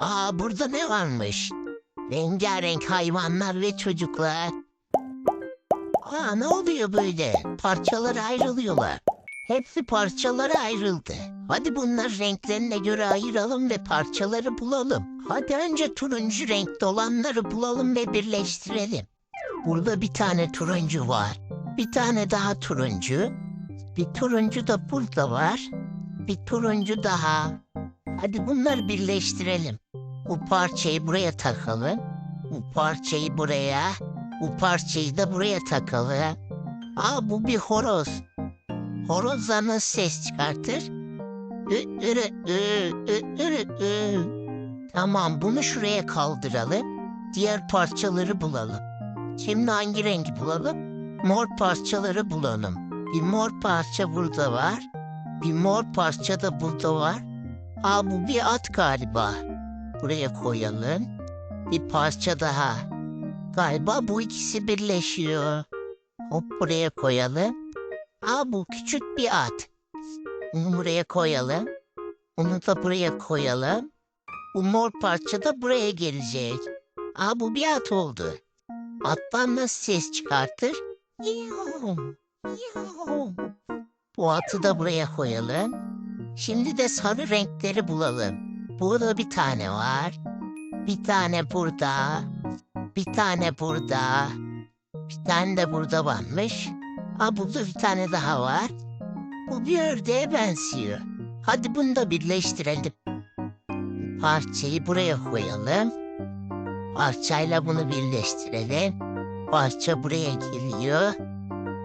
Aa burada ne varmış? Rengarenk hayvanlar ve çocuklar. Aa ne oluyor böyle? Parçalara ayrılıyorlar. Hepsi parçalara ayrıldı. Hadi bunlar renklerine göre ayıralım ve parçaları bulalım. Hadi önce turuncu renkte olanları bulalım ve birleştirelim. Burada bir tane turuncu var. Bir tane daha turuncu. Bir turuncu da burada var. Bir turuncu daha. Hadi bunları birleştirelim. Bu parçayı buraya takalım. Bu parçayı buraya. Bu parçayı da buraya takalım. Aa bu bir horoz. Horozla nasıl ses çıkartır? Ü, ürü, ü, ü, ürü. Tamam bunu şuraya kaldıralım. Diğer parçaları bulalım. Şimdi hangi rengi bulalım? Mor parçaları bulalım. Bir mor parça burada var. Bir mor parça da burada var. Aa bu bir at galiba. Buraya koyalım. Bir parça daha. Galiba bu ikisi birleşiyor. Hop buraya koyalım. Aa bu küçük bir at. Bunu buraya koyalım. Onu da buraya koyalım. Bu mor parça da buraya gelecek. Aa bu bir at oldu. Attan nasıl ses çıkartır? Bu atı da buraya koyalım. Şimdi de sarı renkleri bulalım. Burada bir tane var. Bir tane burada. Bir tane burada. Bir tane de burada varmış. Aa burada bir tane daha var. Bu bir ördeğe benziyor. Hadi bunu da birleştirelim. Parçayı buraya koyalım. Parçayla bunu birleştirelim. Parça buraya geliyor.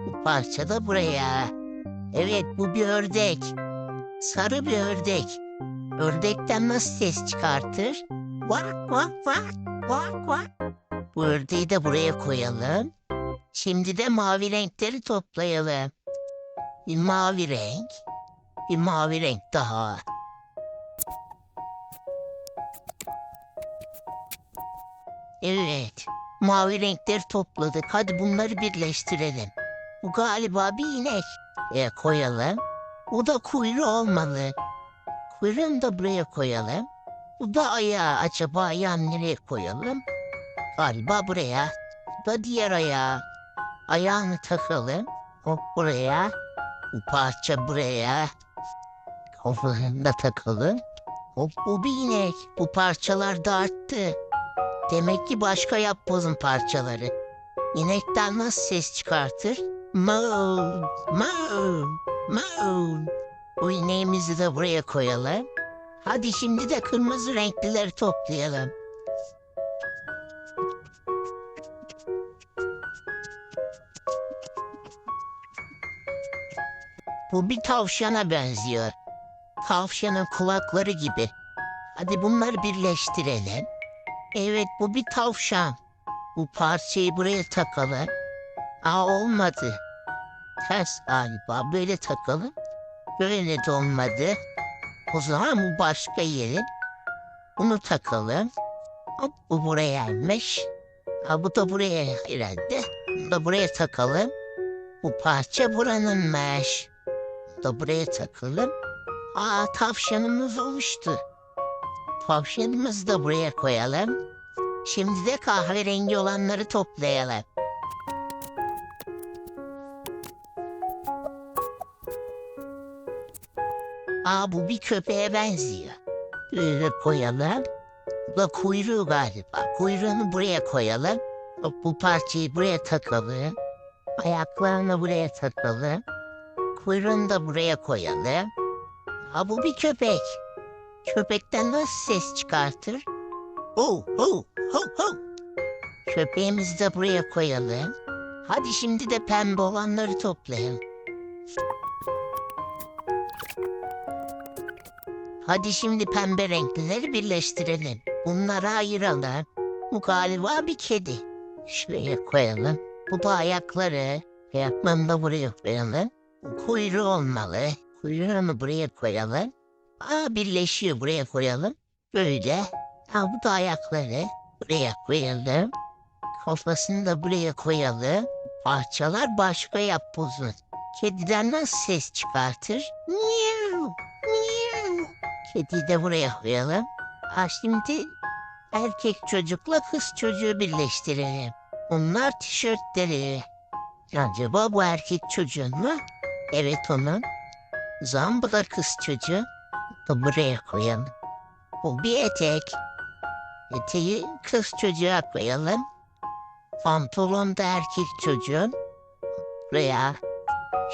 Bu parça da buraya. Evet bu bir ördek. Sarı bir ördek. Ördekten nasıl ses çıkartır? Vak vak vak vak vak. Bu ördeği de buraya koyalım. Şimdi de mavi renkleri toplayalım. Bir mavi renk. Bir mavi renk daha. Evet. Mavi renkleri topladık. Hadi bunları birleştirelim. Bu galiba bir inek. E, koyalım. Bu da kuyruğu olmalı. Kuyruğunu da buraya koyalım. Bu da ayağı. Acaba ayağını nereye koyalım? Galiba buraya. Bu da diğer ayağı. Ayağını takalım. Hop buraya. Bu parça buraya. Kafalarını da takalım. Hop bu bir inek. Bu parçalar da arttı. Demek ki başka yapbozun parçaları. İnekten nasıl ses çıkartır? Moo, moo, moo. Bu ineğimizi de buraya koyalım. Hadi şimdi de kırmızı renklileri toplayalım. Bu bir tavşana benziyor. Tavşanın kulakları gibi. Hadi bunları birleştirelim. Evet bu bir tavşan. Bu parçayı buraya takalım. Aa olmadı. Ters galiba böyle takalım. Böyle de olmadı. O zaman bu başka yerin. Bunu takalım. Hop bu burayaymış. Ha bu da buraya herhalde. Bunu da buraya takalım. Bu parça buranınmış. Bu da buraya takalım. Aa tavşanımız oluştu. Tavşanımızı da buraya koyalım. Şimdi de kahverengi olanları toplayalım. Aa bu bir köpeğe benziyor. Böyle koyalım. Bu kuyruğu galiba. Kuyruğunu buraya koyalım. Bu parçayı buraya takalım. Ayaklarını buraya takalım. Kuyruğunu da buraya koyalım. Ha bu bir köpek. Köpekten nasıl ses çıkartır? Ho ho ho ho. Köpeğimizi de buraya koyalım. Hadi şimdi de pembe olanları toplayalım. Hadi şimdi pembe renklileri birleştirelim. Bunları ayıralım. Bu galiba bir kedi. Şuraya koyalım. Bu da ayakları. Ayaklarını da buraya koyalım. Bu kuyruğu olmalı. Kuyruğunu buraya koyalım. Aa birleşiyor buraya koyalım. Böyle. Ha bu da ayakları. Buraya koyalım. Kafasını da buraya koyalım. Parçalar başka yapbozun. Kediden nasıl ses çıkartır? Miau, miau. Kediyi de buraya koyalım. Ha şimdi erkek çocukla kız çocuğu birleştirelim. Bunlar tişörtleri. Acaba bu erkek çocuğun mu? Evet onun. Zaman bu da kız çocuğu. Da buraya koyalım. Bu bir etek. Eteği kız çocuğa koyalım. Pantolon da erkek çocuğun. Buraya.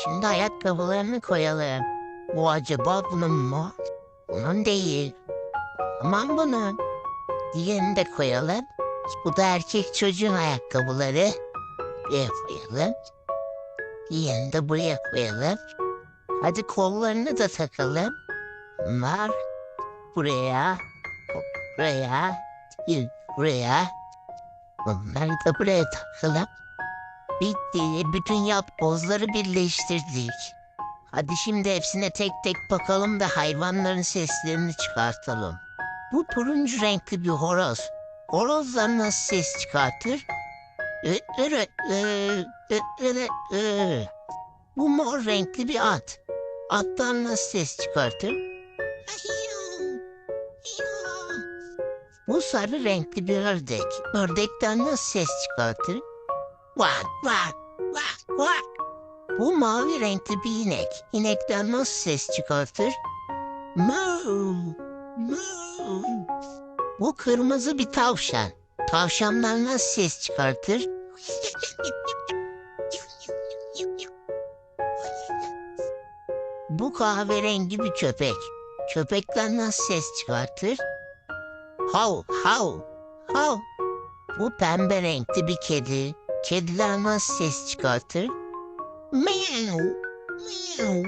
Şimdi ayakkabılarını koyalım. Bu acaba bunun mu? Bunun değil. Aman bunun. Diğerini de koyalım. Bu da erkek çocuğun ayakkabıları. Buraya koyalım. Diğerini de buraya koyalım. Hadi kollarını da takalım. Bunlar buraya, buraya, buraya. Bunları da buraya takalım. Bitti. Bütün yapbozları birleştirdik. Hadi şimdi hepsine tek tek bakalım da hayvanların seslerini çıkartalım. Bu turuncu renkli bir horoz. Horozlar nasıl ses çıkartır? Bu mor renkli bir at. Atlar nasıl ses çıkartır? Bu sarı renkli bir ördek. Ördekten nasıl ses çıkartır? Vak vak vak vak. Bu mavi renkli bir inek. İnekten nasıl ses çıkartır? Moo, moo. Bu kırmızı bir tavşan. Tavşandan nasıl ses çıkartır? Bu kahverengi bir köpek. Köpekten nasıl ses çıkartır? Hav, hav, hav. Bu pembe renkli bir kedi. Kediler nasıl ses çıkartır? Meow, meow.